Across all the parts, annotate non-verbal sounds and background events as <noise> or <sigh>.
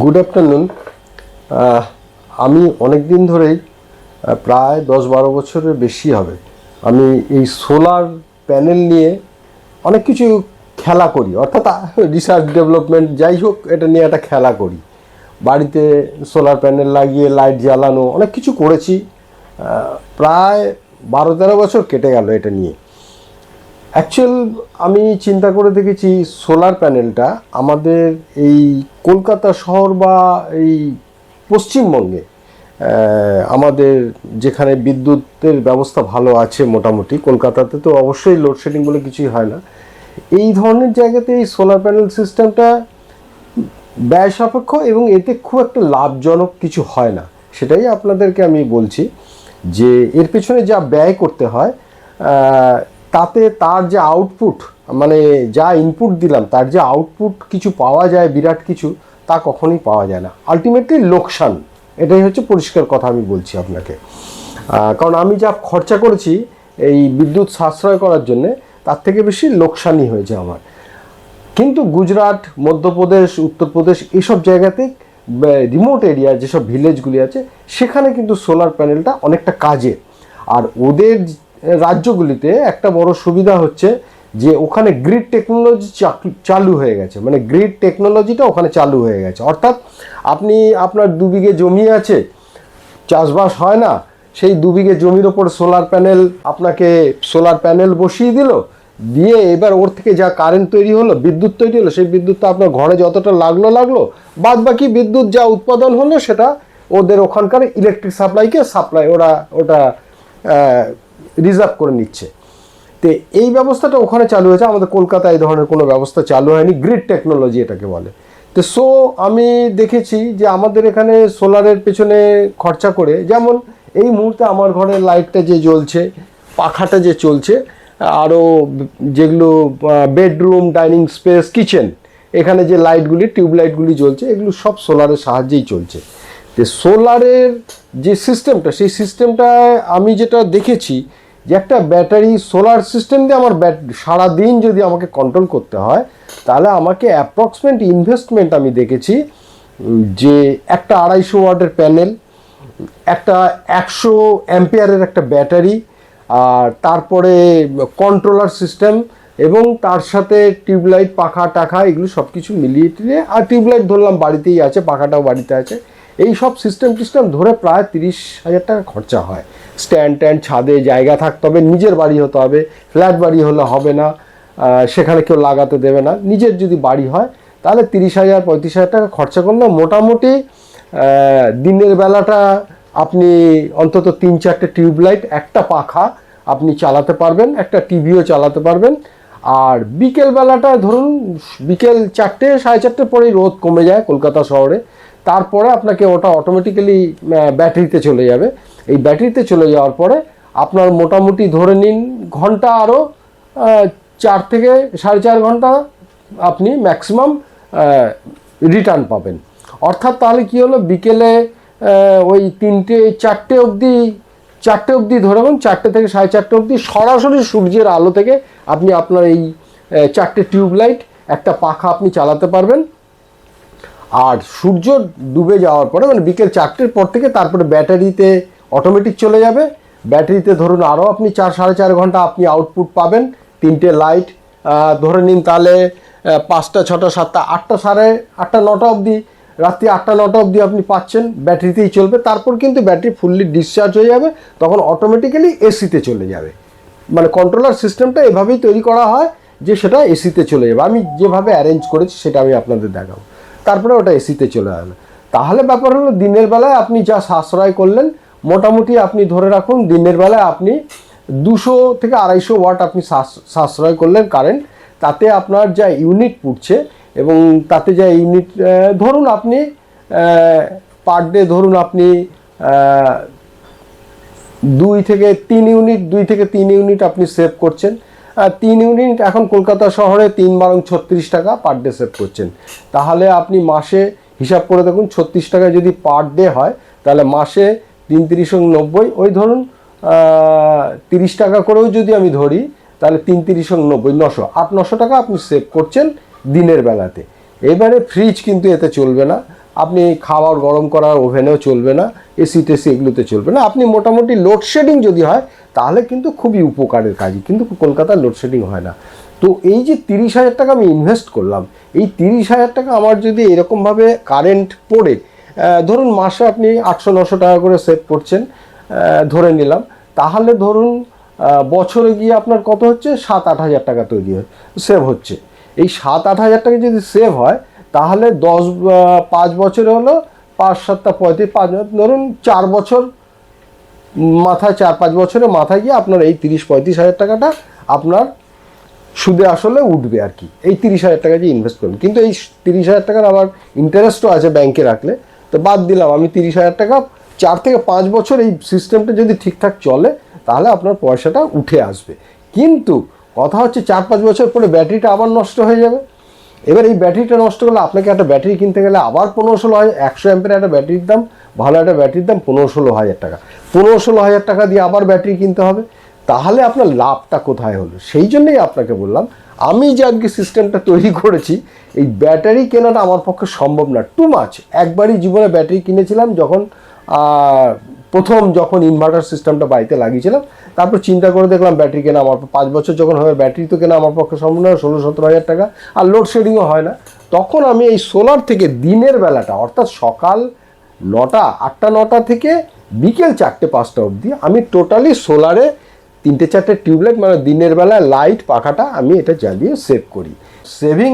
Good afternoon আমি অনেক দিন ধরেই প্রায় দশ বারো বছরের বেশি হবে। আমি এই সোলার প্যানেল নিয়ে অনেক কিছু খেলা করি। অর্থাৎ রিসার্চ ডেভেলপমেন্ট যাই হোক, এটা নিয়ে একটা খেলা করি। বাড়িতে সোলার প্যানেল লাগিয়ে লাইট জ্বালানো, অনেক কিছু করেছি। প্রায় বারো তেরো বছর কেটে গেল এটা নিয়ে। অ্যাকচুয়াল আমি চিন্তা করে দেখেছি সোলার প্যানেলটা আমাদের এই কলকাতা শহর বা এই পশ্চিমবঙ্গে আমাদের যেখানে বিদ্যুতের ব্যবস্থা ভালো আছে মোটামুটি, কলকাতাতে তো অবশ্যই লোডশেডিং বলে কিছুই হয় না। এই ধরনের জায়গাতে এই সোলার প্যানেল সিস্টেমটা ব্যয় সাপেক্ষ এবং এতে খুব একটা লাভজনক কিছু হয় না। সেটাই আপনাদেরকে আমি বলছি যে এর পেছনে যা ব্যয় করতে হয় তাতে তার যে আউটপুট মানে যা ইনপুট দিলাম, তার যে আউটপুট কিছু পাওয়া যায়, বিরাট কিছু, তা কখনোই পাওয়া যায় না। আলটিমেটলি লোকসান। এটাই হচ্ছে পরিষ্কার কথা আমি বলছি আপনাকে। কারণ আমি যা খরচা করেছি এই বিদ্যুৎ সাশ্রয় করার জন্যে, তার থেকে বেশি লোকসানই হয়েছে আমার। কিন্তু গুজরাট, মধ্যপ্রদেশ, উত্তরপ্রদেশ এসব জায়গাতে রিমোট এরিয়া যেসব ভিলেজগুলি আছে, সেখানে কিন্তু সোলার প্যানেলটা অনেকটা কাজে। আর ওদের রাজ্যগুলিতে একটা বড় সুবিধা হচ্ছে যে ওখানে গ্রিড টেকনোলজি চালু হয়ে গেছে। মানে গ্রিড টেকনোলজিটা ওখানে চালু হয়ে গেছে। অর্থাৎ আপনি আপনার দু বিঘে জমি আছে, চাষবাস হয় না, সেই দু বিঘে জমির ওপর সোলার প্যানেল আপনাকে সোলার প্যানেল বসিয়ে দিল, দিয়ে এবার ওর থেকে যা কারেন্ট তৈরি হলো, বিদ্যুৎ তৈরি হলো, সেই বিদ্যুৎটা আপনার ঘরে যতটা লাগল লাগল বাদ বাকি বিদ্যুৎ যা উৎপাদন হলো সেটা ওদের ওখানকার ইলেকট্রিক সাপ্লাইকে সাপ্লাই ওরা ওটা রিজার্ভ করে নিচ্ছে। তো এই ব্যবস্থাটা ওখানে চালু হয়েছে। আমাদের কলকাতায় এই ধরনের কোনো ব্যবস্থা চালু হয়নি। গ্রিড টেকনোলজি এটাকে বলে। তো সো আমি দেখেছি যে আমাদের এখানে সোলারের পেছনে খরচা করে, যেমন এই মুহূর্তে আমার ঘরের লাইটটা যে জ্বলছে, পাখাটা যে চলছে আরও যেগুলো বেডরুম ডাইনিং স্পেস কিচেন এখানে যে লাইটগুলি টিউবলাইটগুলি জ্বলছে, এগুলো সব সোলারের সাহায্যেই চলছে। তো সোলারের যে সিস্টেমটা সেই সিস্টেমটায় আমি যেটা দেখেছি যে একটা ব্যাটারি সোলার সিস্টেম দিয়ে আমার ব্যাট, সারাদিন যদি আমাকে কন্ট্রোল করতে হয়, তাহলে আমাকে অ্যাপ্রক্সিমেট ইনভেস্টমেন্ট আমি দেখেছি যে একটা আড়াইশো ওয়াটের প্যানেল একটা একশো অ্যাম্পিয়ারের একটা ব্যাটারি, আর তারপরে কন্ট্রোলার সিস্টেম এবং তার সাথে টিউবলাইট, পাখা, টাখা, এগুলো সব কিছু মিলিয়ে টিলিয়ে, আর টিউবলাইট ধরলাম বাড়িতেই আছে, পাখাটাও বাড়িতে আছে, এই সব সিস্টেম টিস্টেম ধরে প্রায় তিরিশ হাজার টাকা খরচা হয়। স্ট্যান্ড ট্যান্ড ছাদে জায়গা থাকতে হবে, নিজের বাড়ি হতে হবে ফ্ল্যাট বাড়ি হলে হবে না সেখানে কেউ লাগাতে দেবে না, নিজের যদি বাড়ি হয়, তাহলে তিরিশ হাজার, পঁয়ত্রিশ হাজার টাকা খরচা করলে মোটামুটি দিনের বেলাটা আপনি অন্তত তিন চারটে টিউবলাইট, একটা পাখা আপনি চালাতে পারবেন, একটা টিভিও চালাতে পারবেন। আর বিকেল বেলাটা ধরুন, বিকেল চারটে, সাড়ে চারটে পরেই রোদ কমে যায় কলকাতা শহরে, তারপরে আপনাকে ওটা অটোমেটিক্যালি ব্যাটারিতে চলে যাবে। এই ব্যাটারিতে চলে যাওয়ার পরে আপনার মোটামুটি ধরে নিন ঘণ্টা আরও চার থেকে সাড়ে চার ঘণ্টা আপনি ম্যাক্সিমাম রিটার্ন পাবেন। অর্থাৎ তাহলে কি হলো? বিকেলে ওই তিনটে, চারটে অবধি চারটে অবধি ধরে রাখুন, চারটে থেকে সাড়ে চারটে অবধি সরাসরি সূর্যের আলো থেকে আপনি আপনার এই চারটে টিউবলাইট একটা পাখা আপনি চালাতে পারবেন। আর সূর্য ডুবে যাওয়ার পরে মানে বিকেল চারটের পর থেকে তারপরে ব্যাটারিতে অটোমেটিক চলে যাবে। ব্যাটারিতে ধরুন আরও আপনি চার, সাড়ে চার ঘণ্টা আপনি আউটপুট পাবেন। তিনটে লাইট ধরে নিন তাহলে পাঁচটা, ছটা, সাতটা, আটটা, সাড়ে আটটা, নটা অবধি, রাত্রি আটটা, নটা অবধি আপনি পাচ্ছেন। ব্যাটারিতেই চলবে। তারপর কিন্তু ব্যাটারি ফুললি ডিসচার্জ হয়ে যাবে। তখন অটোমেটিক্যালি এসিতে চলে যাবে। মানে কন্ট্রোলার সিস্টেমটা এভাবেই তৈরি করা হয় যে সেটা এসিতে চলে যাবে। আমি যেভাবে অ্যারেঞ্জ করেছি সেটা আমি আপনাদের দেখাবো। তারপরে ওটা এসিতে চলে যাবে। তাহলে ব্যাপার হলো দিনের বেলায় আপনি যা সাশ্রয় করলেন মোটামুটি আপনি ধরে রাখুন, দিনের বেলায় আপনি দুশো থেকে আড়াইশো ওয়াট আপনি সাশ্র- সাশ্রয় করলেন কারেন্ট তাতে আপনার যা ইউনিট পুড়ছে এবং তাতে যা ইউনিট ধরুন আপনি পার ডে ধরুন আপনি দুই থেকে তিন ইউনিট দুই থেকে তিন ইউনিট আপনি সেভ করছেন। তিন ইউনিট এখন কলকাতা শহরে তিন বারং ছত্রিশ টাকা পার ডে সেভ করছেন। তাহলে আপনি মাসে হিসাব করে দেখুন, ছত্রিশ টাকা যদি পার ডে হয়, তাহলে মাসে তিন তিরিশ নব্বই, ওই ধরুন তিরিশ টাকা করেও যদি আমি ধরি, তাহলে তিন তিরিশ নব্বই, নশো। আট, নশো টাকা আপনি সেভ করছেন দিনের বেলাতে। এবারে ফ্রিজ কিন্তু এতে চলবে না। আপনি খাবার গরম করার ওভেনেও চলবে না এসি টেসি এগুলোতে চলবে না। আপনি মোটামুটি লোডশেডিং যদি হয়, তাহলে কিন্তু খুবই উপকারের কাজই। কিন্তু কলকাতায় লোডশেডিং হয় না। তো এই যে তিরিশ হাজার টাকা আমি ইনভেস্ট করলাম, এই তিরিশ হাজার টাকা আমার যদি এরকমভাবে কারেন্ট পড়ে ধরুন মাসে আপনি আটশো, নশো টাকা করে সেভ করছেন ধরে নিলাম। তাহলে ধরুন বছরে গিয়ে আপনার কত হচ্ছে? সাত, আট হাজার টাকা তৈরি হয় সেভ হচ্ছে। এই সাত, আট হাজার টাকা যদি সেভ হয়, তাহলে দশ পাঁচ বছরে হলো পাঁচ সাতটা পঁয়ত্রিশ, পাঁচ, ধরুন চার বছর মাথায়, চার, পাঁচ বছরে মাথায় গিয়ে আপনার এই তিরিশ, পঁয়ত্রিশ হাজার টাকাটা আপনার সুদে আসলে উঠবে আর কি। এই তিরিশ হাজার টাকা যে ইনভেস্ট করবেন। কিন্তু এই তিরিশ হাজার টাকার আবার ইন্টারেস্টও আছে ব্যাংকে রাখলে। তো বাদ দিলাম, আমি তিরিশ হাজার টাকা, চার থেকে পাঁচ বছর এই সিস্টেমটা যদি ঠিকঠাক চলে, তাহলে আপনার পয়সাটা উঠে আসবে। কিন্তু কথা হচ্ছে চার পাঁচ বছর পরে ব্যাটারিটা আবার নষ্ট হয়ে যাবে। এবার এই ব্যাটারিটা নষ্ট করলে আপনাকে একটা ব্যাটারি কিনতে গেলে আবার পনেরো ষোলো হাজার, একশো অ্যাম্পের একটা ব্যাটারির দাম, ভালো একটা ব্যাটারির দাম পনেরো ষোলো হাজার টাকা। পনেরো ষোলো হাজার টাকা দিয়ে আবার ব্যাটারি কিনতে হবে। তাহলে আপনার লাভটা কোথায় হলো? সেই জন্যই আপনাকে বললাম আমি যে আজকে সিস্টেমটা তৈরি করেছি, এই ব্যাটারি কেনাটা আমার পক্ষে সম্ভব না। টু মাছ একবারই জীবনে ব্যাটারি কিনেছিলাম যখন প্রথম যখন ইনভার্টার সিস্টেমটা বাড়িতে লাগিয়েছিলাম, তারপর চিন্তা করে দেখলাম ব্যাটারি কেনা আমার পাঁচ বছর যখন হবে ব্যাটারি তো কেনা আমার পক্ষে সম্ভব না, ষোলো সতেরো হাজার টাকা, আর লোডশেডিংও হয় না। তখন আমি এই সোলার থেকে দিনের বেলাটা, অর্থাৎ সকাল নটা, আটটা, নটা থেকে বিকেল চারটে, পাঁচটা অবধি আমি টোটালি সোলারে তিনটে চারটে টিউবলাইট মানে দিনের বেলায় লাইট পাখাটা আমি এটা জ্বালিয়ে সেভ করি। সেভিং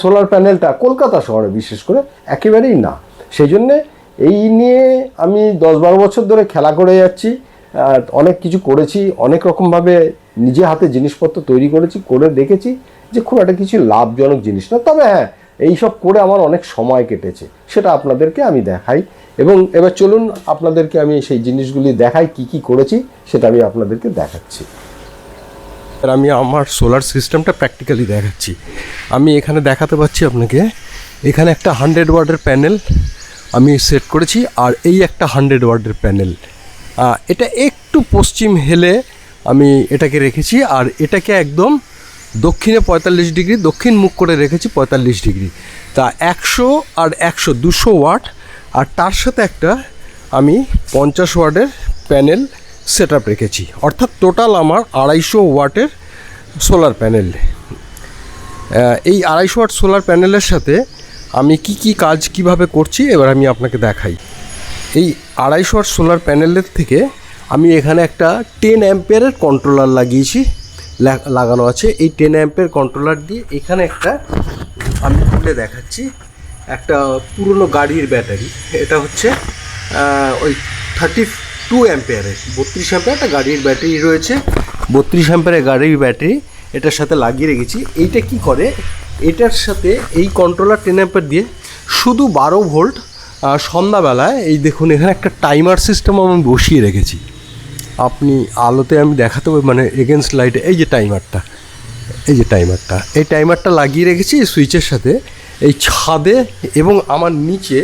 সোলার প্যানেলটা কলকাতা শহরে বিশেষ করে একেবারেই না। সেই জন্যে এই নিয়ে আমি দশ বারো বছর ধরে খেলা করে যাচ্ছি অনেক কিছু করেছি, অনেক রকমভাবে নিজে হাতে জিনিসপত্র তৈরি করেছি, করে দেখেছি যে খুব একটা কিছু লাভজনক জিনিস না। তবে হ্যাঁ এইসব করে আমার অনেক সময় কেটেছে। সেটা আপনাদেরকে আমি দেখাই। এবং এবার চলুন আপনাদেরকে আমি সেই জিনিসগুলি দেখাই, কি কি করেছি, সেটা আমি আপনাদেরকে দেখাচ্ছি। আমি আমার সোলার সিস্টেমটা প্র্যাকটিক্যালি দেখাচ্ছি। আমি এখানে দেখাতে পাচ্ছি আপনাকে, এখানে একটা হান্ড্রেড ওয়ার্ডের প্যানেল আমি সেট করেছি, আর এই একটা হান্ড্রেড ওয়ার্ডের প্যানেল এটা একটু পশ্চিম হেলে আমি এটাকে রেখেছি, আর এটাকে একদম দক্ষিণে পঁয়তাল্লিশ ডিগ্রি, দক্ষিণ মুখ করে রেখেছি পঁয়তাল্লিশ ডিগ্রি। তা একশো আর একশো দুশো ওয়াট, আর তার সাথে একটা আমি পঞ্চাশ ওয়াটের প্যানেল সেট আপ রেখেছি। অর্থাৎ টোটাল আমার আড়াইশো ওয়াটের সোলার প্যানেল। এই আড়াইশো ওয়াট সোলার প্যানেলের সাথে আমি কি কি কাজ কীভাবে করছি, এবার আমি আপনাকে দেখাই। এই আড়াইশো ওয়াট সোলার প্যানেলের থেকে আমি এখানে একটা টেন অ্যাম্পিয়ারের কন্ট্রোলার লাগিয়েছি। লাগানো আছে। এই টেন অ্যাম্পের কন্ট্রোলার দিয়ে এখানে একটা আমি খুলে দেখাচ্ছি। একটা পুরনো গাড়ির ব্যাটারি। এটা হচ্ছে ওই থার্টি টু অ্যাম্পিয়ারের বত্রিশ অ্যাম্পিয়ার একটা গাড়ির ব্যাটারি রয়েছে। বত্রিশ অ্যাম্পিয়ারের গাড়ির ব্যাটারি, এটার সাথে লাগিয়ে রেখেছি। এইটা কি করে? এটার সাথে এই কন্ট্রোলার টেন অ্যাম্পিয়ার দিয়ে শুধু বারো ভোল্ট সন্ধ্যাবেলায় এই দেখুন, এখানে একটা টাইমার সিস্টেম আমি বসিয়ে রেখেছি। আপনি আলোতে আমি দেখাতে পারি মানে এগেনস্ট লাইটে এই যে টাইমারটা এই যে টাইমারটা এই টাইমারটা লাগিয়ে রেখেছি সুইচের সাথে। এই ছাদে এবং আমার নিচে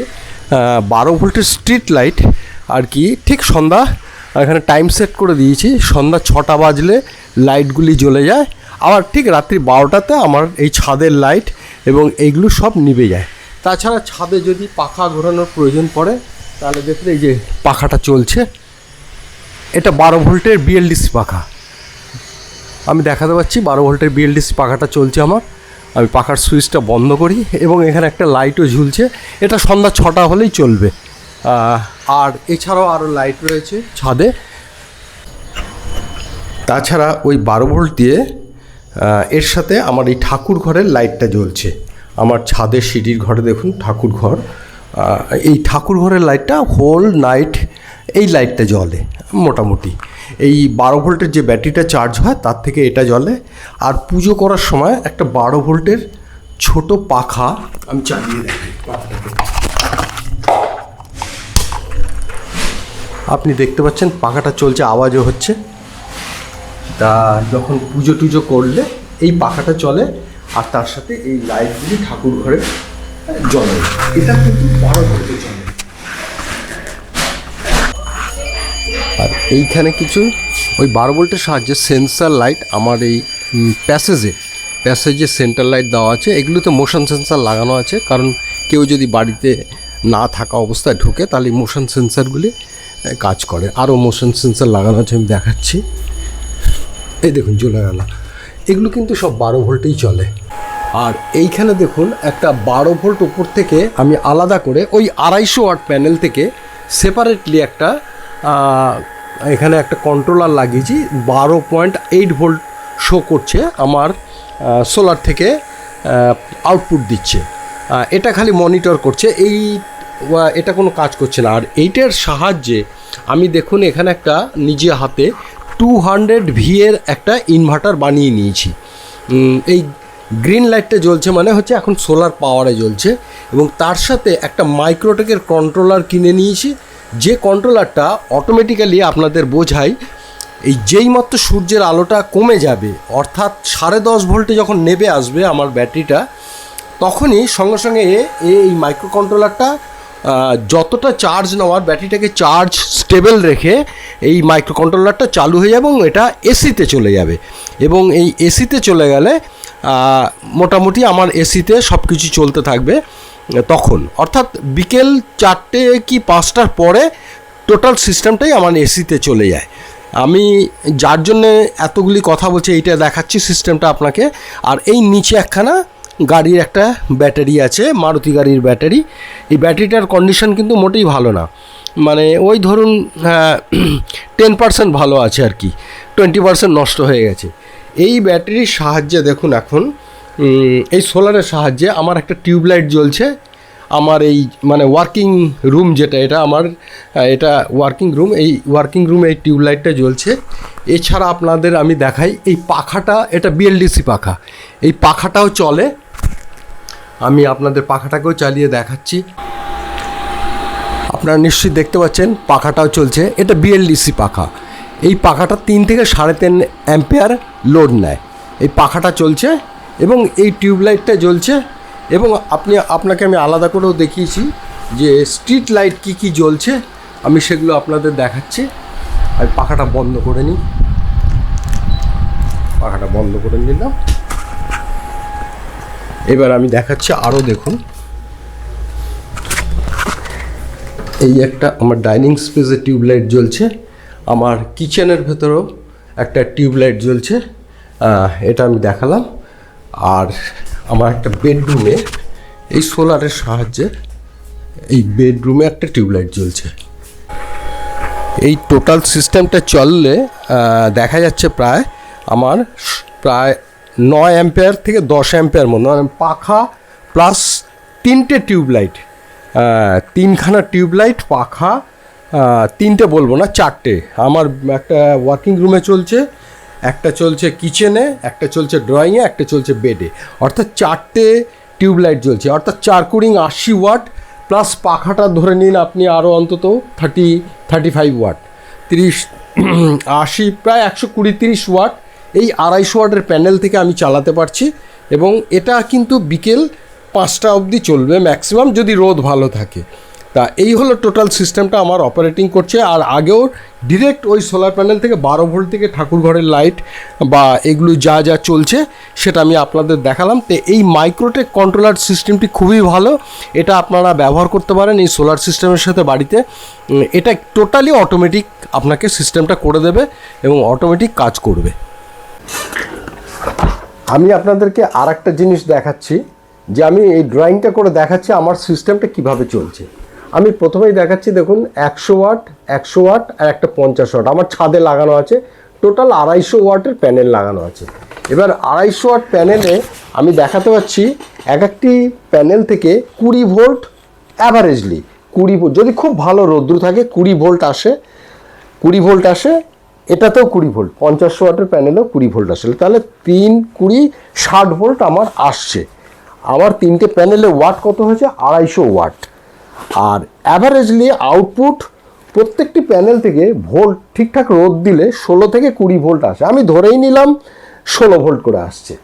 বারো ভোল্টের স্ট্রিট লাইট আর কি, ঠিক সন্ধ্যা, এখানে টাইম সেট করে দিয়েছি, সন্ধ্যা ছটা বাজলে লাইটগুলি জ্বলে যায়, আবার ঠিক রাত্রি বারোটাতে আমার এই ছাদের লাইট এবং এইগুলো সব নিভে যায়। তাছাড়া ছাদে যদি পাখা ঘোরানোর প্রয়োজন পড়ে, তাহলে দেখলে এই যে পাখাটা চলছে এটা বারো ভোল্টের বিএলডিসি পাখা। আমি দেখাতে পাচ্ছি বারো ভোল্টের বিএলডিসি পাখাটা চলছে আমার। আমি পাখার সুইচটা বন্ধ করি এবং এখানে একটা লাইটও ঝুলছে। এটা সন্ধ্যা ছটা হলেই চলবে। আর এছাড়াও আরও লাইট রয়েছে ছাদে। তাছাড়া ওই বারো ভোল্ট দিয়ে এর সাথে আমার এই ঠাকুর ঘরের লাইটটা জ্বলছে। আমার ছাদের সিঁড়ির ঘরে দেখুন, ঠাকুর ঘর। এই ঠাকুর ঘরের লাইটটা হোল নাইট এই লাইটটা জ্বলে। মোটামুটি। এই বারো ভোল্টের যে ব্যাটারিটা চার্জ হয়, তার থেকে এটা জ্বলে। আর পুজো করার সময় একটা বারো ভোল্টের ছোট পাখা আমি চালিয়ে পাখাটাকে। আপনি দেখতে পাচ্ছেন পাখাটা চলছে, আওয়াজও হচ্ছে। তা যখন পুজো টুজো করলে এই পাখাটা চলে, আর তার সাথে এই লাইটগুলি ঠাকুর ঘরে জ্বলে। এটা কিন্তু বারো ভোল্টে চলে এইখানে কিছু ওই বারো ভোল্টের সাহায্যে সেন্সার লাইট আমার এই প্যাসেজে প্যাসেজে সেন্টার লাইট দেওয়া আছে। এগুলোতে মোশন সেন্সার লাগানো আছে। কারণ কেউ যদি বাড়িতে না থাকা অবস্থায় ঢোকে, তাহলে মোশন সেন্সারগুলি কাজ করে। আরও মোশন সেন্সার লাগানো আছে, আমি দেখাচ্ছি। এই দেখুন চলে গেল। এগুলো কিন্তু সব বারো ভোল্টেই চলে। আর এইখানে দেখুন, একটা বারো ভোল্ট উপর থেকে আমি আলাদা করে ওই আড়াইশো ওয়াট প্যানেল থেকে সেপারেটলি একটা এখানে একটা কন্ট্রোলার লাগিয়েছি, বারো পয়েন্ট এইট ভোল্ট শো করছে, আমার সোলার থেকে আউটপুট দিচ্ছে। এটা খালি মনিটর করছে, এই এটা কোনো কাজ করছে না। আর এইটার সাহায্যে আমি দেখুন এখানে একটা, নিজে হাতে টু হান্ড্রেড ভি এর একটা ইনভার্টার বানিয়ে নিয়েছি। এই গ্রিন লাইটটা জ্বলছে মানে হচ্ছে এখন সোলার পাওয়ারে জ্বলছে এবং তার সাথে একটা মাইক্রোটেকের কন্ট্রোলার কিনে নিয়েছি। যে কন্ট্রোলারটা অটোমেটিক্যালি আপনাদের বোঝায়, এই যেই মাত্র সূর্যের আলোটা কমে যাবে, অর্থাৎ সাড়ে দশ ভোল্টে যখন নেবে আসবে আমার ব্যাটারিটা, তখনই সঙ্গে সঙ্গে এই মাইক্রো কন্ট্রোলারটা যতটা চার্জ নেওয়ার ব্যাটারিটাকে চার্জ স্টেবল রেখে এই মাইক্রো কন্ট্রোলারটা চালু হয়ে যাবে এবং এটা এসিতে চলে যাবে। এবং এই এসিতে চলে গেলে মোটামুটি আমার এসিতে সব কিছু চলতে থাকবে। তখন। অর্থাৎ বিকেল চারটে কি পাঁচটার পরে টোটাল সিস্টেমটাই আমার এসিতে চলে যায়। আমি যার জন্যে এতগুলি কথা বলছি, এইটা দেখাচ্ছি সিস্টেমটা আপনাকে। আর এই নিচে একখানা গাড়ির একটা ব্যাটারি আছে, মারুতি গাড়ির ব্যাটারি। এই ব্যাটারিটার কন্ডিশন কিন্তু মোটেই ভালো না। মানে ওই ধরুন <clears throat> টেন পার্সেন্ট ভালো আছে আর কি, টোয়েন্টি পার্সেন্ট নষ্ট হয়ে গেছে। এই ব্যাটারির সাহায্যে দেখুন এখন এই সোলারের সাহায্যে আমার একটা টিউবলাইট জ্বলছে। আমার এই মানে ওয়ার্কিং রুম যেটা, এটা আমার, এটা ওয়ার্কিং রুম, এই ওয়ার্কিং রুমে এই টিউবলাইটটা জ্বলছে। এছাড়া আপনাদের আমি দেখাই, এই পাখাটা, এটা বিএলডিসি পাখা। এই পাখাটাও চলে। আমি আপনাদের পাখাটাকেও চালিয়ে দেখাচ্ছি। আপনারা নিশ্চয়ই দেখতে পাচ্ছেন, পাখাটাও চলছে। এটা বিএলডিসি পাখা। এই পাখাটা তিন থেকে সাড়ে তিন অ্যাম্পেয়ার লোড নেয়। এই পাখাটা চলছে। এবং এই টিউবলাইটটা জ্বলছে এবং আপনি, আপনাকে আমি আলাদা করেও দেখিয়েছি যে স্ট্রিট লাইট কি কি জ্বলছে, আমি সেগুলো আপনাদের দেখাচ্ছি। আর পাখাটা বন্ধ করে নিই। পাখাটা বন্ধ করে নিলাম। এবার আমি দেখাচ্ছি আরও দেখুন। এই একটা আমার ডাইনিং স্পেসে টিউবলাইট জ্বলছে। আমার কিচেনের ভেতরেও একটা টিউবলাইট জ্বলছে। এটা আমি দেখালাম। আর আমার একটা বেডরুমে, এই সোলারের সাহায্যে এই বেডরুমে একটা টিউবলাইট জ্বলছে। এই টোটাল সিস্টেমটা চললে দেখা যাচ্ছে প্রায় আমার প্রায় নয় অ্যাম্পেয়ার থেকে দশ অ্যাম্পেয়ার মতো মানে পাখা প্লাস তিনটে টিউবলাইট তিনখানা টিউবলাইট, পাখা তিনটে বলব না, চারটে। আমার একটা ওয়ার্কিং রুমে চলছে একটা চলছে কিচেনে, একটা চলছে ড্রয়িংয়ে একটা চলছে বেডে অর্থাৎ চারটে টিউবলাইট জ্বলছে। অর্থাৎ চার কুড়িং আশি ওয়াট প্লাস পাখাটা ধরে নিন আপনি আরও অন্তত থার্টি থার্টি ফাইভ ওয়াট। তিরিশ, আশি, প্রায় একশো কুড়ি, তিরিশ ওয়াট এই আড়াইশো ওয়াটের প্যানেল থেকে আমি চালাতে পারছি এবং এটা কিন্তু বিকেল পাঁচটা অবধি চলবে ম্যাক্সিমাম যদি রোদ ভালো থাকে। তা এই হলো টোটাল সিস্টেমটা আমার অপারেটিং করছে। আর আগেও ডিরেক্ট ওই সোলার প্যানেল থেকে বারো ভোল্ট থেকে ঠাকুর ঘরের লাইট বা এগুলো যা যা চলছে সেটা আমি আপনাদের দেখালাম। তো এই মাইক্রোটেক কন্ট্রোলার সিস্টেমটি খুবই ভালো। এটা আপনারা ব্যবহার করতে পারেন এই সোলার সিস্টেমের সাথে বাড়িতে। এটা টোটালি অটোমেটিক আপনাকে সিস্টেমটা করে দেবে এবং অটোমেটিক কাজ করবে। আমি আপনাদেরকে আর একটা জিনিস দেখাচ্ছি যে আমি এই ড্রয়িংটা করে দেখাচ্ছি আমার সিস্টেমটা কীভাবে চলছে। আমি প্রথমেই দেখাচ্ছি, দেখুন, একশো ওয়াট একশো ওয়াট আর একটা পঞ্চাশ ওয়াট। আমার ছাদে লাগানো আছে। টোটাল আড়াইশো ওয়াটের প্যানেল লাগানো আছে। এবার আড়াইশো ওয়াট প্যানেলে আমি দেখাতে পাচ্ছি, এক একটি প্যানেল থেকে কুড়ি ভোল্ট অ্যাভারেজলি কুড়ি যদি খুব ভালো রৌদ্র থাকে, কুড়ি ভোল্ট আসে, কুড়ি ভোল্ট আসে, এটাতেও কুড়ি ভোল্ট। পঞ্চাশ ওয়াটের প্যানেলেও কুড়ি ভোল্ট আসলে তাহলে তিন কুড়ি ষাট ভোল্ট আমার আসছে। আমার তিনটে প্যানেলে ওয়াট কত হয়েছে? আড়াইশো ওয়াট। আর অ্যাভারেজলি আউটপুট প্রত্যেকটি প্যানেল থেকে ভোল্ট ঠিকঠাক রোদ দিলে ষোলো থেকে কুড়ি ভোল্ট আসে। আমি ধরেই নিলাম ষোলো ভোল্ট করে আসছে।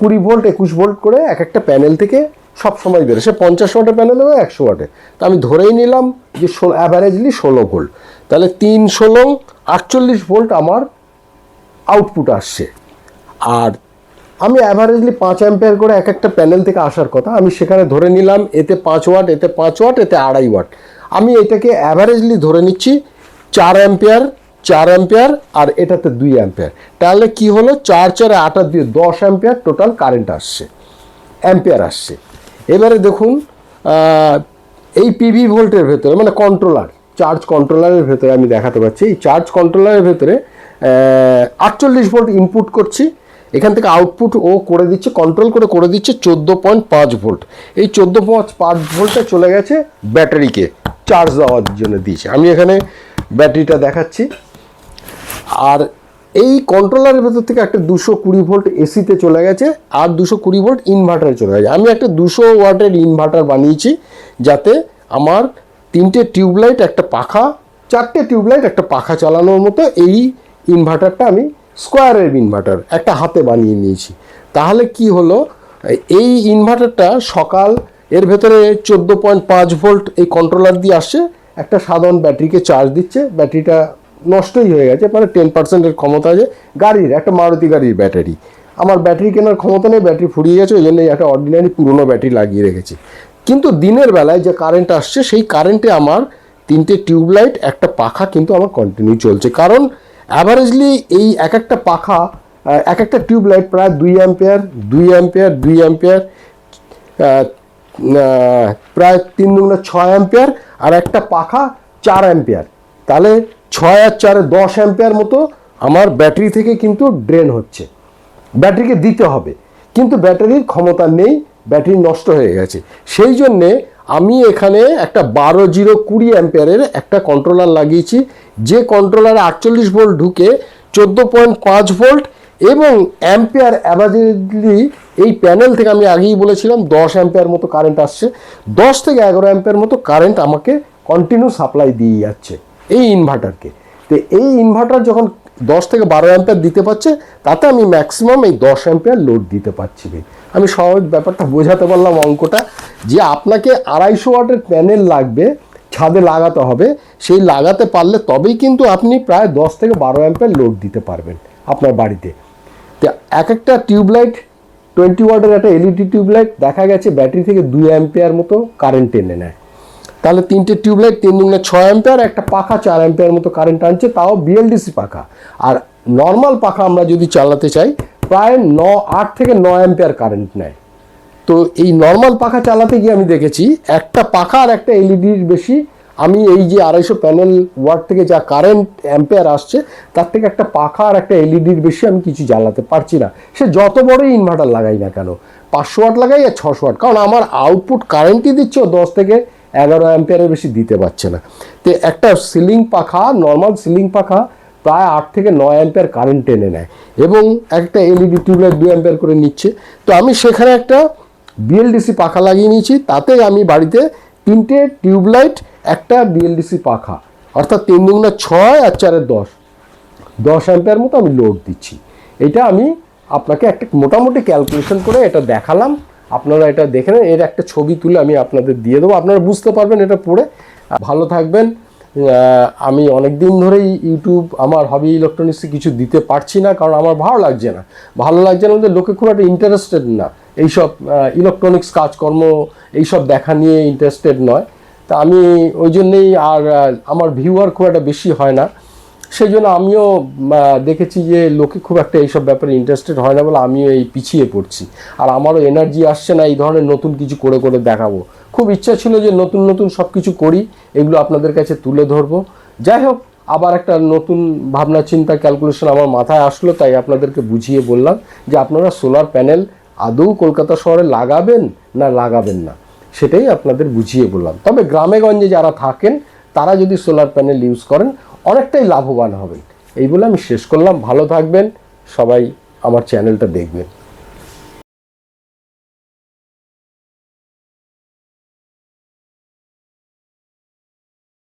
কুড়ি ভোল্ট একুশ ভোল্ট করে এক একটা প্যানেল থেকে সব সময় বেরো সে পঞ্চাশ ওয়াটের প্যানেল হবে একশো ওয়াটে তা আমি ধরেই নিলাম যে ষোলো অ্যাভারেজলি ষোলো ভোল্ট তাহলে তিন ষোলো, আটচল্লিশ ভোল্ট আমার আউটপুট আসছে। আর আমি অ্যাভারেজলি পাঁচ অ্যাম্পেয়ার করে এক একটা প্যানেল থেকে আসার কথা, আমি সেখানে ধরে নিলাম এতে পাঁচ ওয়াট এতে পাঁচ ওয়াট এতে আড়াই ওয়াট আমি এটাকে অ্যাভারেজলি ধরে নিচ্ছি, চার অ্যাম্পেয়ার চার অ্যাম্পেয়ার আর এটাতে দুই অ্যাম্পেয়ার তাহলে কি হলো? চার চারে আটা দিয়ে দশ অ্যাম্পেয়ার টোটাল কারেন্ট আসছে অ্যাম্পেয়ার আসছে। এবারে দেখুন এই পিভি ভোল্টের ভেতরে মানে কন্ট্রোলার চার্জ কন্ট্রোলারের ভেতরে আমি দেখাতে পাচ্ছি। এই চার্জ কন্ট্রোলারের ভেতরে আটচল্লিশ ভোল্ট ইনপুট করছি এখান থেকে আউটপুট ও করে দিচ্ছে কন্ট্রোল করে করে দিচ্ছে চোদ্দ পয়েন্ট পাঁচ ভোল্ট এই চোদ্দ পয়েন্ট পাঁচ ভোল্টটা চলে গেছে ব্যাটারিকে চার্জ দেওয়ার জন্য দিয়েছে। আমি এখানে ব্যাটারিটা দেখাচ্ছি। আর এই কন্ট্রোলারের ভেতর থেকে একটা দুশো কুড়ি ভোল্ট এসিতে চলে গেছে, আর দুশো কুড়ি ভোল্ট ইনভার্টারে চলে গেছে। আমি একটা দুশো ওয়াটের ইনভার্টার বানিয়েছি, যাতে আমার তিনটে টিউবলাইট, একটা পাখা, চারটে টিউবলাইট, একটা পাখা চালানোর মতো এই ইনভার্টারটা আমি স্কোয়ারের ইনভার্টার একটা হাতে বানিয়ে নিয়েছি। তাহলে কি হলো? এই ইনভার্টারটা সকাল, এর ভেতরে চোদ্দ পয়েন্ট পাঁচ ভোল্ট এই কন্ট্রোলার দিয়ে আসছে, একটা সাধারণ ব্যাটারিকে চার্জ দিচ্ছে, ব্যাটারিটা নষ্টই হয়ে গেছে মানে টেন পার্সেন্টের ক্ষমতা আছে গাড়ির, একটা মারুতি গাড়ির ব্যাটারি। আমার ব্যাটারি কেনার ক্ষমতা নেই, ব্যাটারি ফুরিয়ে গেছে, ওই জন্য একটা অর্ডিনারি পুরনো ব্যাটারি লাগিয়ে রেখেছি। কিন্তু দিনের বেলায় যে কারেন্ট আসছে, সেই কারেন্টে আমার তিনটে টিউবলাইট, একটা পাখা কিন্তু আমার কন্টিনিউ চলছে। কারণ অ্যাভারেজলি এই এক একটা পাখা এক একটা টিউবলাইট প্রায় দুই অ্যাম্পেয়ার দুই অ্যাম্পেয়ার দুই অ্যাম্পেয়ার প্রায় তিন দুগুণে ছয় অ্যাম্পিয়ার, আর একটা পাখা চার অ্যাম্পিয়ার। তাহলে ছয় আর চারে দশ অ্যাম্পিয়ার মতো আমার ব্যাটারি থেকে কিন্তু ড্রেন হচ্ছে। ব্যাটারিকে দিতে হবে। কিন্তু ব্যাটারির ক্ষমতা নেই, ব্যাটারি নষ্ট হয়ে গেছে। সেই জন্যে আমি এখানে একটা বারো জিরো কুড়ি অ্যাম্পিয়ারের একটা কন্ট্রোলার লাগিয়েছি। যে কন্ট্রোলারে আটচল্লিশ ভোল্ট ঢুকে চোদ্দ পয়েন্ট পাঁচ ভোল্ট এবং অ্যাম্পিয়ার অ্যাভারেজলি এই প্যানেল থেকে আমি আগেই বলেছিলাম, দশ অ্যাম্পিয়ার মতো কারেন্ট আসছে। দশ থেকে এগারো অ্যাম্পেয়ার মতো কারেন্ট আমাকে কন্টিনিউ সাপ্লাই দিয়ে যাচ্ছে এই ইনভার্টারকে তো এই ইনভার্টার যখন দশ থেকে বারো অ্যাম্পিয়ার দিতে পারছে, তাতে আমি ম্যাক্সিমাম এই দশ অ্যাম্পিয়ার লোড দিতে পারছি। আমি সহজ ব্যাপারটা বোঝাতে পারলাম অঙ্কটা, যে আপনাকে আড়াইশো ওয়াটের প্যানেল লাগবে, ছাদে লাগাতে হবে, সেই লাগাতে পারলে তবেই কিন্তু আপনি প্রায় দশ থেকে বারো অ্যাম্পিয়ার লোড দিতে পারবেন আপনার বাড়িতে। তো এক একটা টিউবলাইট, টোয়েন্টি ওয়াটের একটা এলইডি টিউবলাইট, দেখা গেছে ব্যাটারি থেকে দুই অ্যাম্পিয়ার মতো কারেন্ট টেনে নেয়। তাহলে তিনটে টিউবলাইট, তিন দুগুণে ছয় অ্যাম্পিয়ার, একটা পাখা চার অ্যাম্পিয়ার মতো কারেন্ট আনছে, তাও বিএলডিসি পাখা। আর নর্মাল পাখা আমরা যদি চালাতে চাই প্রায় ন, আট থেকে ন অ্যাম্পিয়ার কারেন্ট নেয়। তো এই নর্মাল পাখা চালাতে গিয়ে আমি দেখেছি, একটা পাখা আর একটা এলইডির বেশি, আমি এই যে আড়াইশো প্যানেল ওয়াট থেকে যা কারেন্ট অ্যাম্পেয়ার আসছে, তার থেকে একটা পাখা আর একটা এলইডির বেশি আমি কিছু জ্বালাতে পারছি না। সে যত বড়ই ইনভার্টার লাগাই না কেন, পাঁচশো ওয়াট লাগাই আর ছশো ওয়াট কারণ আমার আউটপুট কারেন্টই দিচ্ছে দশ থেকে এগারো অ্যাম্পিয়ারের বেশি দিতে পারছে না। তো একটা সিলিং পাখা নর্মাল সিলিং পাখা প্রায় আট থেকে নয় অ্যাম্পিয়ার কারেন্ট টেনে নেয় এবং একটা এলইডি টিউবলাইট দু অ্যাম্পিয়ার করে নিচ্ছে। তো আমি সেখানে একটা বিএলডিসি পাখা লাগিয়ে নিয়েছি তাতে আমি বাড়িতে তিনটে টিউবলাইট, একটা বিএলডিসি পাখা, অর্থাৎ তিন দুগুণা ছয় আর চারের দশ। দশ অ্যাম্পিয়ার মতো আমি লোড দিচ্ছি। এটা আমি আপনাকে একটা মোটামুটি ক্যালকুলেশন করে এটা দেখালাম। আপনারা এটা দেখে নেন, এর একটা ছবি তুলে আমি আপনাদের দিয়ে দেবো। আপনারা বুঝতে পারবেন এটা পড়ে। ভালো থাকবেন। আমি অনেক দিন ধরেই ইউটিউব, আমার হবি ইলেকট্রনিক্সে কিছু দিতে পারছি না, কারণ আমার ভালো লাগছে না। ভালো লাগছে না বলতে লোকে খুব একটা ইন্টারেস্টেড না। এইসব ইলেকট্রনিক্স কাজকর্ম, এইসব দেখা নিয়ে ইন্টারেস্টেড নয়। তা আমি ওই জন্যেই আর আমার ভিউয়ার খুব একটা বেশি হয় না। সেই জন্য আমিও দেখেছি যে লোকে খুব একটা এইসব ব্যাপারে ইন্টারেস্টেড হয় না বলে আমিও এই পিছিয়ে পড়ছি। আর আমারও এনার্জি আসছে না, এই ধরনের নতুন কিছু করে করে দেখাবো। খুব ইচ্ছা ছিল যে নতুন নতুন সব কিছু করি, এগুলো আপনাদের কাছে তুলে ধরবো। যাই হোক, আবার একটা নতুন ভাবনা চিন্তা ক্যালকুলেশন আমার মাথায় আসলো, তাই আপনাদেরকে বুঝিয়ে বললাম যে আপনারা সোলার প্যানেল আদৌ কলকাতা শহরে লাগাবেন না লাগাবেন না, সেটাই আপনাদের বুঝিয়ে বললাম। তবে গ্রামে গঞ্জে যারা থাকেন, তারা যদি সোলার প্যানেল ইউজ করেন অনেকটাই লাভবান হবেন। এইগুলো আমি শেষ করলাম। ভালো থাকবেন। সবাই আমার চ্যানেলটা দেখবেন।